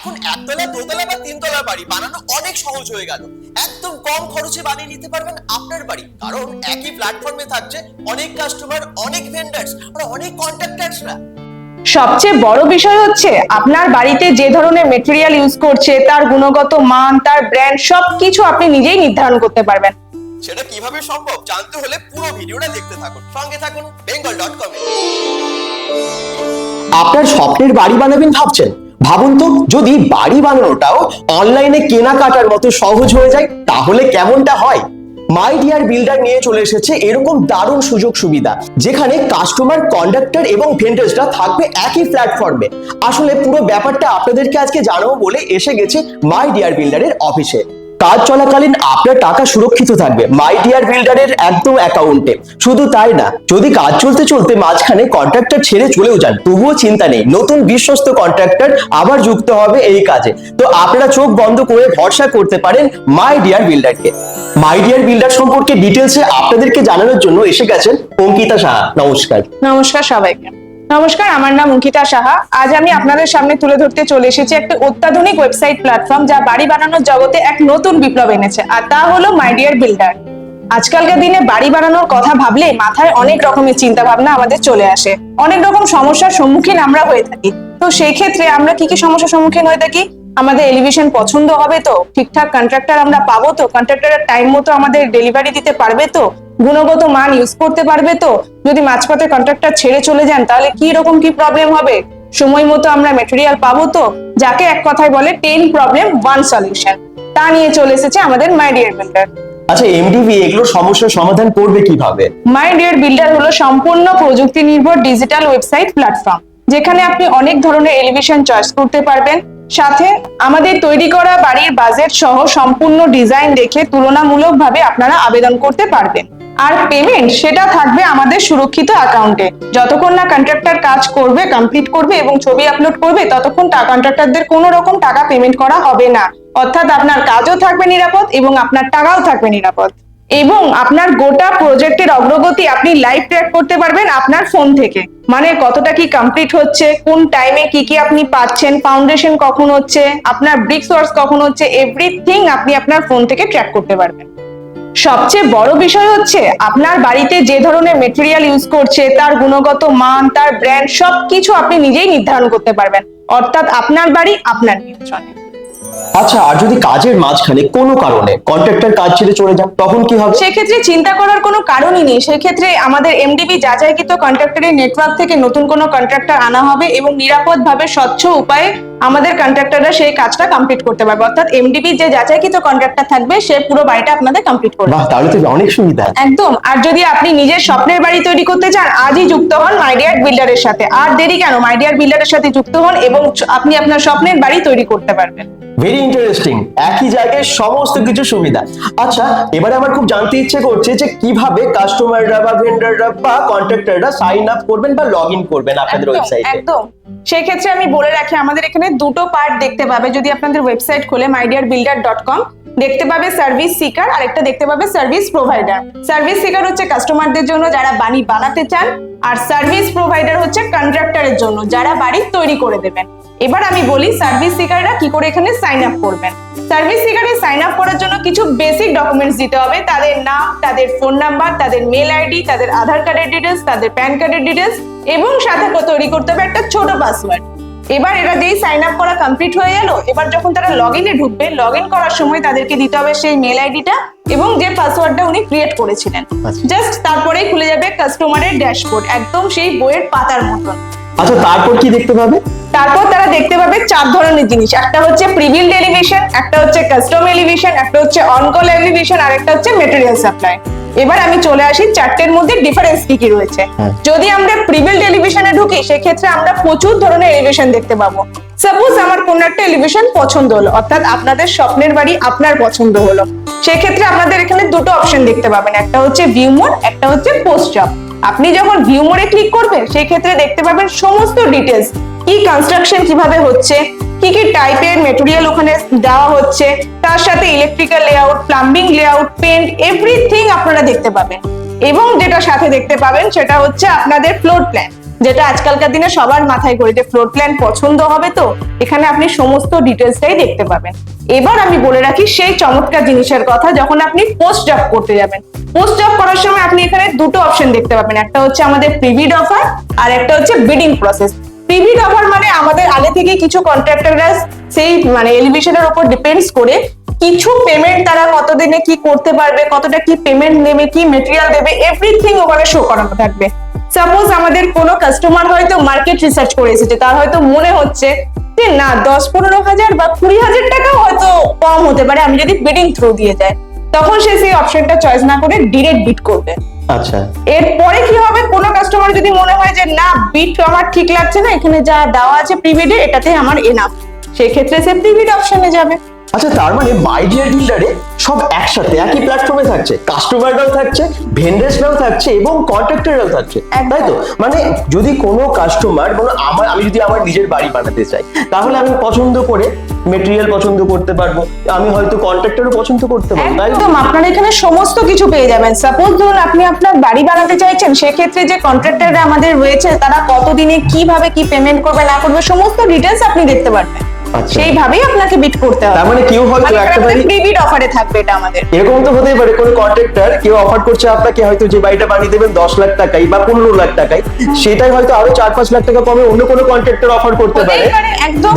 এখন একতলা দোতলা বা তিনতলা বাড়ি বানানো অনেক সহজ হয়ে গেল। একদম কম খরচে বানিয়ে নিতে পারবেন আপনার বাড়ি। কারণ একই প্ল্যাটফর্মে থাকছে অনেক কাস্টমার অনেক ভেন্ডার্স আর অনেক কন্ট্রাক্টার্সরা সবচেয়ে বড় বিষয় হচ্ছে আপনার বাড়িতে যে ধরনের মেটেরিয়াল ইউজ করছে তার গুণগত মান তার ব্র্যান্ড সবকিছু আপনি নিজেই নির্ধারণ করতে পারবেন। সেটা কীভাবে সম্ভব জানতে হলে পুরো ভিডিওটা দেখতে থাকুন। সঙ্গে থাকুন কমে আপনার স্বপ্নের বাড়ি বানাবেন ভাবছেন? ভাবুন তো, যদি বাড়ি বানানোটাও অনলাইনে কেনাকাটার মতো সহজ হয়ে যায়, তাহলে কেমনটা হয়? মাই ডিয়ার বিল্ডার নিয়ে চলে এসেছে এরকম দারুণ সুযোগ সুবিধা, যেখানে কাস্টমার কন্ডাক্টর এবং ভেন্ডার্সরা থাকবে একই প্ল্যাটফর্মে আসলে পুরো ব্যাপারটা আপনাদেরকে আজকে জানাব বলে এসে গেছে মাই ডিয়ার বিল্ডারের অফিসে কাজ চলাকালীন আপনার টাকা সুরক্ষিত থাকবে মাই ডিয়ার বিল্ডারের একদম অ্যাকাউন্টে শুধু তাই না, যদি কাজ চলতে চলতে মাঝখানে কন্ট্রাক্টর ছেড়ে চলেও যান, তবুও চিন্তা নেই, নতুন বিশ্বস্ত কন্ট্রাক্টর আবার যুক্ত হবে এই কাজে। তো আপনারা চোখ বন্ধ করে ভরসা করতে পারেন মাই ডিয়ার বিল্ডারকে মাই ডিয়ার বিল্ডার সম্পর্কে ডিটেলসে আপনাদেরকে জানানোর জন্য এসে গেছেন অঙ্কিতা সাহা। নমস্কার। নমস্কার সবাইকে। নমস্কার, আমার নাম অঙ্কিতা সাহা। আজ আমি আপনাদের সামনে তুলে ধরতে চলে এসেছি একটা অত্যাধুনিক ওয়েবসাইট প্ল্যাটফর্ম যা বাড়ি বানানোর জগতে এক নতুন বিপ্লব এনেছে, আর তা হলো মাই ডিয়ার বিল্ডার আজকালকার দিনে বাড়ি বানানোর কথা ভাবলে মাথায় অনেক রকমের চিন্তা ভাবনা আমাদের চলে আসে। অনেক রকম সমস্যার সম্মুখীন আমরা হয়ে থাকি। তো সেই ক্ষেত্রে আমরা কি কি সমস্যার সম্মুখীন হয়ে থাকি? আমাদের এলিভেশন পছন্দ হবে তো? ঠিকঠাক কন্ট্রাক্টর আমরা পাবো তো? কন্ট্রাক্টরের টাইম মতো আমাদের ডেলিভারি দিতে পারবে তো? গুণগত মান ইউজ করতে পারবে তো? যদি মাঝপথে কন্ট্রাক্টর ছেড়ে চলে যান তাহলে কি রকম কি প্রবলেম হবে? সময় মতো আমরা মেটেরিয়াল পাবো তো? যাকে এক কথায় বলে টেন প্রবলেম ওয়ান সলিউশন তা নিয়ে চলে এসেছে আমাদের মাই ডিয়ার বিল্ডার আচ্ছা এমডিভি এগুলোর সমস্যার সমাধান করবে কীভাবে? মাই ডিয়ার বিল্ডার হলো সম্পূর্ণ প্রযুক্তি নির্ভর ডিজিটাল ওয়েবসাইট প্ল্যাটফর্ম যেখানে আপনি অনেক ধরনের এলিভেশন চয়েস করতে পারবেন। সাথে আমাদের তৈরি করা বাড়ির বাজেট সহ সম্পূর্ণ ডিজাইন দেখে তুলনামূলকভাবে আপনারা আবেদন করতে পারবেন। আর পেমেন্ট সেটা থাকবে আমাদের সুরক্ষিত অ্যাকাউন্টে যতক্ষণ না কন্ট্রাক্টর কাজ করবে কমপ্লিট করবে এবং ছবি আপলোড করবে, ততক্ষণ কন্ট্রাক্টরদের কোনো রকম টাকা পেমেন্ট করা হবে না। অর্থাৎ আপনার কাজও থাকবে নিরাপদ এবং আপনার টাকাও থাকবে নিরাপদ। এবং আপনার গোটা প্রজেক্টের অগ্রগতি আপনি লাইভ ট্র্যাক করতে পারবেন আপনার ফোন থেকে। মানে কতটা কি কমপ্লিট হচ্ছে, কোন টাইমে কি কি আপনি পাচ্ছেন ফাউন্ডেশন কখন হচ্ছে, আপনার ব্রিক্স ওয়ার্কস কখন হচ্ছে এভরিথিং আপনি আপনার ফোন থেকে ট্র্যাক করতে পারবেন। সবচেয়ে বড় বিষয় হচ্ছে আপনার বাড়িতে যে ধরনের মেটেরিয়াল ইউজ করছে, তার গুণগত মান, তার ব্র্যান্ড সবকিছু আপনি নিজেই নির্ধারণ করতে পারবেন। অর্থাৎ আপনার বাড়ি আপনার নিয়ন্ত্রণে। আচ্ছা আর যদি কাজের মাঝখানে কোনো কারণে কন্ট্রাক্টর কাজ ছেড়ে চলে যান তখন কি হবে? সেক্ষেত্রে চিন্তা করার কোনো কারণই নেই। সেক্ষেত্রে আমাদের এমডিবি যাচাইকৃত কন্ট্রাক্টরের নেটওয়ার্ক থেকে নতুন কোনো কন্ট্রাক্টর আনা হবে এবং নিরাপদভাবে স্বচ্ছ উপায়ে আমাদের কন্ট্রাক্টররা সেই কাজটা কমপ্লিট করতে পারবে। অর্থাৎ এমডিবি যে যাচাইকৃত কন্ট্রাক্টর থাকবে সে পুরো বাড়িটা আপনাদের কমপ্লিট করবে। বাহ তাহলে তো অনেক সুবিধা। একদম। আর যদি আপনি নিজের স্বপ্নের বাড়ি তৈরি করতে চান আজই যুক্ত হন মাইডিয়ার বিল্ডারের সাথে। আর দেরি কেন? মাইডিয়ার বিল্ডারের সাথে যুক্ত হন এবং আপনি আপনার স্বপ্নের বাড়ি তৈরি করতে পারবেন। ভেরি ইন্টারেস্টিং একই জায়গায় সমস্ত কিছু সুবিধা। আচ্ছা এবারে আমার খুব জানতে ইচ্ছে করছে যে কীভাবে কাস্টমাররা বা ভেন্ডাররা বা কন্ট্রাক্টররা সাইন আপ করবেন বা লগ ইন করবেন আপনাদের ওয়েবসাইটে একদম। সেই ক্ষেত্রে আমি বলে রাখি আমাদের এখানে দুটো পার্ট দেখতে পাবে। যদি আপনাদের ওয়েবসাইট খোলে মাইডিয়ার ডট কম দেখতে পাবে সার্ভিস সিকার আর একটা দেখতে পাবে সার্ভিস প্রোভাইডার সার্ভিস সিকার হচ্ছে কাস্টমারদের জন্য যারা বাড়ি বানাতে চান আর সার্ভিস প্রোভাইডার হচ্ছে কন্ট্রাক্টরের জন্য যারা বাড়ি তৈরি করে দেবেন। এবার আমি বলি সার্ভিস সিকাররা কি করে এখানে সাইন আপ করবেন। সার্ভিস সিকারে সাইন আপ করার জন্য কিছু বেসিক ডকুমেন্টস দিতে হবে। তাদের নাম তাদের ফোন নাম্বার তাদের মেল আইডি তাদের আধার কার্ডের ডিটেলস তাদের প্যান কার্ডের ডিটেলস এবং সাথে তৈরি করতে হবে একটা ছোট পাসওয়ার্ড এবার এরা যেই সাইন আপ করা কমপ্লিট হয়ে গেল এবার যখন তারা লগ ইনে ঢুকবে লগ ইন করার সময় তাদেরকে দিতে হবে সেই মেল আইডিটা এবং যে পাসওয়ার্ডটা উনি ক্রিয়েট করেছিলেন। আচ্ছা। জাস্ট তারপরেই খুলে যাবে কাস্টমারের ড্যাশবোর্ড একদম সেই বইয়ের পাতার মতন। আচ্ছা তারপর কি দেখতে পাবে? তারপর তারা দেখতে পাবে চার ধরনের জিনিস। একটা হচ্ছে প্রিবিল্ড এলিভেশন একটা হচ্ছে কাস্টম এলিভেশন একটা হচ্ছে অনকল এলিভেশন আর একটা হচ্ছে মেটেরিয়াল সাপ্লাই এবার আমি চলে আসি চারটের মধ্যে ডিফারেন্স কি কি রয়েছে। হ্যাঁ। যদি আমরা প্রিবিল্ড এলিভেশনে ঢুকি সেক্ষেত্রে আমরা প্রচুর ধরনের এলিভেশন দেখতে পাবো। সাপোজ আমার কোন একটা এলিভেশন পছন্দ হলো অর্থাৎ আপনাদের স্বপ্নের বাড়ি আপনার পছন্দ হলো। সেক্ষেত্রে আপনাদের এখানে দুটো অপশন দেখতে পাবেন। একটা হচ্ছে ভিউ মোড একটা হচ্ছে পোস্ট জব আপনি যখন ভিউ মোডে ক্লিক করবেন, সেই ক্ষেত্রে দেখতে পাবেন সমস্ত ডিটেলস কি কনস্ট্রাকশন কীভাবে হচ্ছে, কি কি টাইপের মেটেরিয়াল ওখানে দেওয়া হচ্ছে, তার সাথে electrical layout plumbing layout paint everything আপনারা দেখতে পাবেন। এবং যেটা সাথে দেখতে পাবেন, সেটা হচ্ছে আপনাদের ফ্লোর প্ল্যান যেটা আজকালকার দিনে সবার মাথায় করে যে ফ্লোর প্ল্যান পছন্দ হবে তো, এখানে আপনি সমস্ত ডিটেলসটাই দেখতে পাবেন। এবার আমি বলে রাখি সেই চমৎকার জিনিসের কথা যখন আপনি পোস্ট জব করতে যাবেন। পোস্ট জব করার সময় আপনি এখানে দুটো অপশন দেখতে পাবেন। একটা হচ্ছে আমাদের প্রিভিড অফার আর একটা হচ্ছে বিডিং প্রসেস প্রিভিড অফার মানে আমাদের আগে থেকে কিছু কন্ট্রাক্টররা সেই মানে এলিভেশনের উপর ডিপেন্ডস করে কিছু পেমেন্ট তারা কতদিনে কি করতে পারবে কতটা কি পেমেন্ট নেবে কি মেটেরিয়াল দেবে এভরিথিং ওখানে শো করানো থাকবে। সাপোজ আমাদের কোনো কাস্টমার হয়তো মার্কেট রিসার্চ করে এসেছে তার হয়তো মনে হচ্ছে যে না দশ পনেরো হাজার বা কুড়ি হাজার টাকা হয়তো কম হতে পারে আমি যদি বিডিং থ্রু দিয়ে যাই। তখন সে সেই অপশনটা চয়েস না করে ডিরেক্ট বিট করবে। আচ্ছা। এরপরে কি হবে? কোনো কাস্টমার যদি মনে হয় যে না বিট আমার ঠিক লাগছে না এখানে যা দেওয়া আছে প্রিভিডে এটাতে আমার এনাফ সেক্ষেত্রে সে প্রিভিড অপশনে যাবে। আচ্ছা তার মানে মাই ডিয়ার বিল্ডারে সব একসাথে একই প্ল্যাটফর্মে থাকছে কাস্টমাররাও থাকছে ভেন্ডার্সরাও থাকছে এবং কন্ট্রাক্টররাও থাকছে। তাই তো মানে যদি কোনো কাস্টমার মানে আমার, আমি যদি আমার নিজের বাড়ি বানাতে চাই, তাহলে আমি পছন্দ করে মেটেরিয়াল পছন্দ করতে পারব, আমি হয়তো কন্ট্রাক্টরও পছন্দ করতে পারব? একদম, আপনার এখানে সমস্ত কিছু পেয়ে যাবেন সাপোজ ধরুন, আপনি আপনার বাড়ি বানাতে চাইছেন, সেক্ষেত্রে যে কন্ট্রাক্টররা আমাদের রয়েছে, তারা কতদিনে কীভাবে কি পেমেন্ট করবে, না করবে, সমস্ত ডিটেলস আপনি দেখতে পারবেন। সেইভাবেই আপনাকে বিট করতে হবে। তার মানে কেউ হয়তো একটা বাড়ি প্রিভিড অফারে থাকবে এটা আমাদের। এরকম তো হতেই পারে কোনো কন্ট্রাক্টর কেউ অফার করছে আপনাকে হয়তো যে বাড়িটা বানিয়ে দেবেন দশ লাখ টাকাই বা পনেরো লাখ টাকাই সেটাই হয়তো আরও চার পাঁচ লাখ টাকা কমে অন্য কোনো কন্ট্রাক্টর অফার করতে পারে।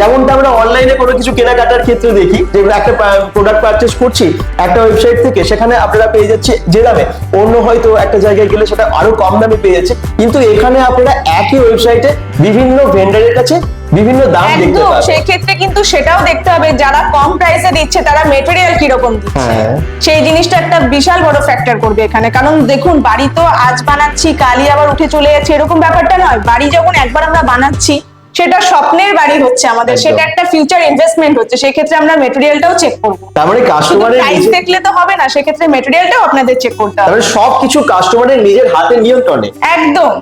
যেমনটা আমরা অনলাইনে কোনো কিছু কেনাকাটার ক্ষেত্রে দেখি যে একটা প্রোডাক্ট পারচেস করছি একটা ওয়েবসাইট থেকে সেখানে আপনারা পেয়ে যাচ্ছে যে দামে। অন্য হয়তো একটা জায়গায় গেলে সেটা আরও কম দামে পেয়ে যাচ্ছে। কিন্তু এখানে আপনারা একই ওয়েবসাইটে বিভিন্ন ভেন্ডারের কাছে বিভিন্ন দাম দেখতে পাবেন সেই ক্ষেত্রে কিন্তু সেটাও দেখতে হবে যারা কম প্রাইসে দিচ্ছে তারা মেটেরিয়াল কীরকম দিচ্ছে। হ্যাঁ। সেই জিনিসটা একটা বিশাল বড় ফ্যাক্টর করবে এখানে। কারণ দেখুন বাড়ি তো আজ বানাচ্ছি কালই আবার উঠে চলে যাচ্ছে এরকম ব্যাপারটা নয়। বাড়ি যখন একবার আমরা বানাচ্ছি সেটা স্বপ্নের বাড়ি হচ্ছে আমাদের সেটা একটা ফিউচার ইনভেস্টমেন্ট হচ্ছে সেই ক্ষেত্রে আমরা মেটেরিয়ালটাও চেক করব। তার মানে কাস্টমারের প্রাইস দেখলে তো হবে না সেক্ষেত্রে মেটেরিয়ালটাও আপনাদের চেক করতে হবে। মানে সবকিছু কাস্টমারের নিজের হাতে নিয়ন্ত্রণে। একদম।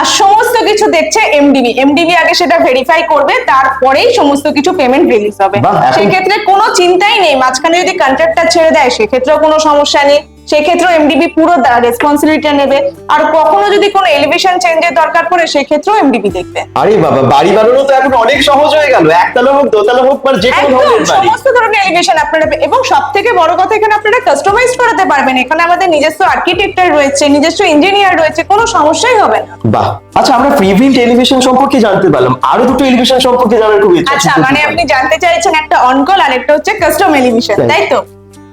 আর সমস্ত কিছু দেখছে এমডিবি এমডিবি আগে সেটা ভেরিফাই করবে তারপরেই সমস্ত কিছু পেমেন্ট রিলিজ হবে। সেক্ষেত্রে কোনো চিন্তাই নেই মাঝখানে যদি কন্ট্রাক্টটা ছেড়ে দেয় সেক্ষেত্রেও কোনো সমস্যা নেই। সেক্ষেত্রেও এমডিবি পুরো রেসপন্সিবিলিটি নেবে। আর কখনো যদি কোনো এলিভেশন চেঞ্জের দরকার পড়ে সেক্ষেত্রেও এমডিবি দেখবে। আরে বাবা বাড়ি বানানো তো এখন অনেক সহজ হয়ে গেল। একতলা হোক দোতলা হোক বা যে কোনো ধরনের বাড়ি। সমস্ত ধরনের এলিভেশন আপনারা এবং সব থেকে বড় কথা এখানে আপনারা কাস্টমাইজ করাতে পারবেন। এখানে আমাদের নিজস্ব আর্কিটেক্টর রয়েছে নিজস্ব ইঞ্জিনিয়ার রয়েছে কোনো সমস্যাই হবে না। বাহ। আচ্ছা আমরা প্রিভিন্ট এলিভেশন সম্পর্কে জানতে পারলাম। আরও দুটো এলিভেশন সম্পর্কে জানার খুব ইচ্ছা আচ্ছা মানে আপনি জানতে চাইছেন একটা অনকল আর একটা হচ্ছে কাস্টম এলিভেশন তাই তো?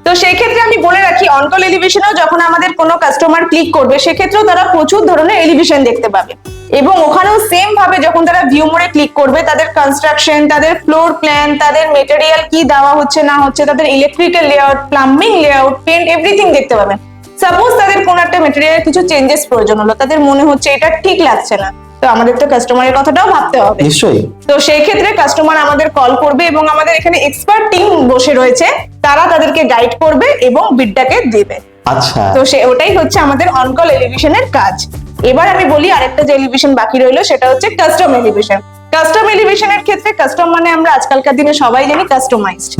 তো সেই ক্ষেত্রে আমি বলে রাখি অনকল এলিভেশনেও যখন আমাদের কোনো কাস্টমার ক্লিক করবে, সেক্ষেত্রেও তারা প্রচুর ধরনের এলিভেশন দেখতে পাবে। এবং ওখানেও সেম ভাবে যখন তারা ভিউ মোড়ে ক্লিক করবে, তাদের কনস্ট্রাকশন তাদের ফ্লোর প্ল্যান তাদের মেটেরিয়াল কি দেওয়া হচ্ছে, না হচ্ছে, তাদের electrical layout plumbing layout paint everything দেখতে পাবেন। সাপোজ তাদের কোনো একটা মেটেরিয়াল কিছু চেঞ্জেস প্রয়োজন হলো, তাদের মনে হচ্ছে এটা ঠিক লাগছে না। তো আমাদের তো কাস্টমারের কথাটাও ভাবতে হবে। নিশ্চয়ই। তো সেই ক্ষেত্রে কাস্টমার আমাদের কল করবে এবং আমাদের এখানে এক্সপার্ট টিম বসে রয়েছে। তারা তাদেরকে গাইড করবে এবং বিডটাকে দেবে। আচ্ছা। তো সে ওটাই হচ্ছে আমাদের অনকল এলিভেশনের কাজ। এবার আমি বলি আরেকটা যে এলিভেশন বাকি রইল সেটা হচ্ছে কাস্টম এলিভেশন কাস্টম এলিভেশনের ক্ষেত্রে কাস্টম মানে আমরা আজকালকার দিনে সবাই জানি কাস্টমাইজড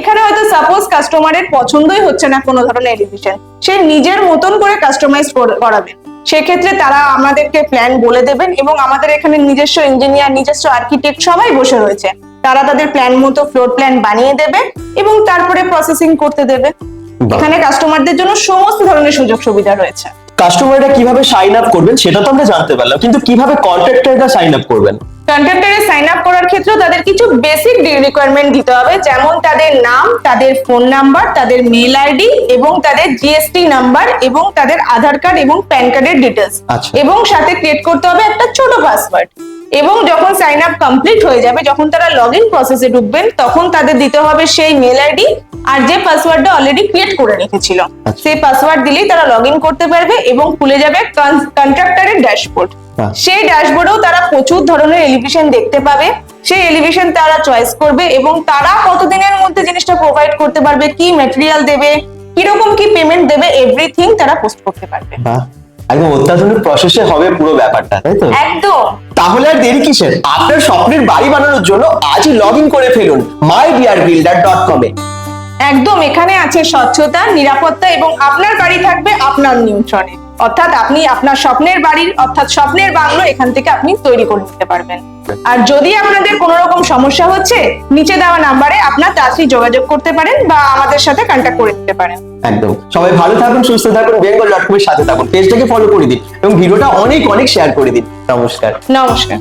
এখানে হয়তো সাপোজ কাস্টমারের পছন্দই হচ্ছে না কোনো ধরনের এলিভেশন সে নিজের মতন করে কাস্টমাইজ করাবেন সেক্ষেত্রে তারা আমাদেরকে প্ল্যান বলে দেবেন এবং আমাদের এখানে নিজস্ব ইঞ্জিনিয়ার নিজস্ব আর্কিটেক্ট সবাই বসে রয়েছে। তারা তাদের প্ল্যান মতো ফ্লোর প্ল্যান বানিয়ে দেবে এবং তারপরে প্রসেসিং করতে দেবে। এখানে কাস্টমারদের জন্য সমস্ত ধরনের সুযোগ সুবিধা রয়েছে। কাস্টমাররা কীভাবে সাইন আপ করবেন সেটা তো আমরা জানতে পারলাম কিন্তু কীভাবে কন্ট্রাক্টররা সাইন আপ করবেন? কন্ট্রাক্টরে সাইন আপ করার ক্ষেত্রে তাদের কিছু বেসিক রিকোয়ারমেন্ট দিতে হবে। যেমন তাদের নাম তাদের ফোন নাম্বার তাদের মেল আইডি এবং তাদের জিএসটি নাম্বার এবং তাদের আধার কার্ড এবং প্যান কার্ডের ডিটেলস। এবং সাথে ক্রিয়েট করতে হবে একটা ছোট পাসওয়ার্ড এবং যখন সাইন আপ কমপ্লিট হয়ে যাবে যখন তারা লগ ইন প্রসেসে ঢুকবেন তখন তাদের দিতে হবে সেই মেল আইডি আর যে পাসওয়ার্ডটা অলরেডি ক্রিয়েট করে রেখেছিল আচ্ছা। সেই পাসওয়ার্ড দিলেই তারা লগ করতে পারবে এবং খুলে যাবে কন্ট্রাক্টরের ড্যাশবোর্ড। সেই ড্যাশবোর্ডেও তারা প্রচুর ধরনের এলিভেশন দেখতে পাবে। সেই এলিভেশন তারা চয়েস করবে এবং তারা কতদিনের মধ্যে জিনিসটা প্রোভাইড করতে পারবে কি ম্যাটেরিয়াল দেবে কীরকম কি পেমেন্ট দেবে এভরিথিং তারা পোস্ট করতে পারবে। একদম অত্যাধুনিক প্রসেসে হবে পুরো ব্যাপারটা তাই তো? একদম। তাহলে আর দেরি কিসের? আপনার স্বপ্নের বাড়ি বানানোর জন্য আজই লগ ইন করে ফেলুন মাই ডিয়ার বিল্ডার ডট কমে একদম এখানে আছে স্বচ্ছতা নিরাপত্তা এবং আপনার বাড়ি থাকবে আপনার নিয়ন্ত্রণে। অর্থাৎ আপনি আপনার স্বপ্নের বাড়ির অর্থাৎ স্বপ্নের বাংলো এখান থেকে আপনি তৈরি করে নিতে পারবেন। আর যদি আপনাদের কোনো রকম সমস্যা হচ্ছে নিচে দেওয়া নাম্বারে আপনার তাড়াতাড়ি যোগাযোগ করতে পারেন বা আমাদের সাথে কন্ট্যাক্ট করে নিতে পারেন। একদম। সবাই ভালো থাকুন সুস্থ থাকুন বেঙ্গল ডট কমের সাথে থাকুন পেজটাকে ফলো করে দিন এবং ভিডিওটা অনেক অনেক শেয়ার করে দিন। নমস্কার। নমস্কার।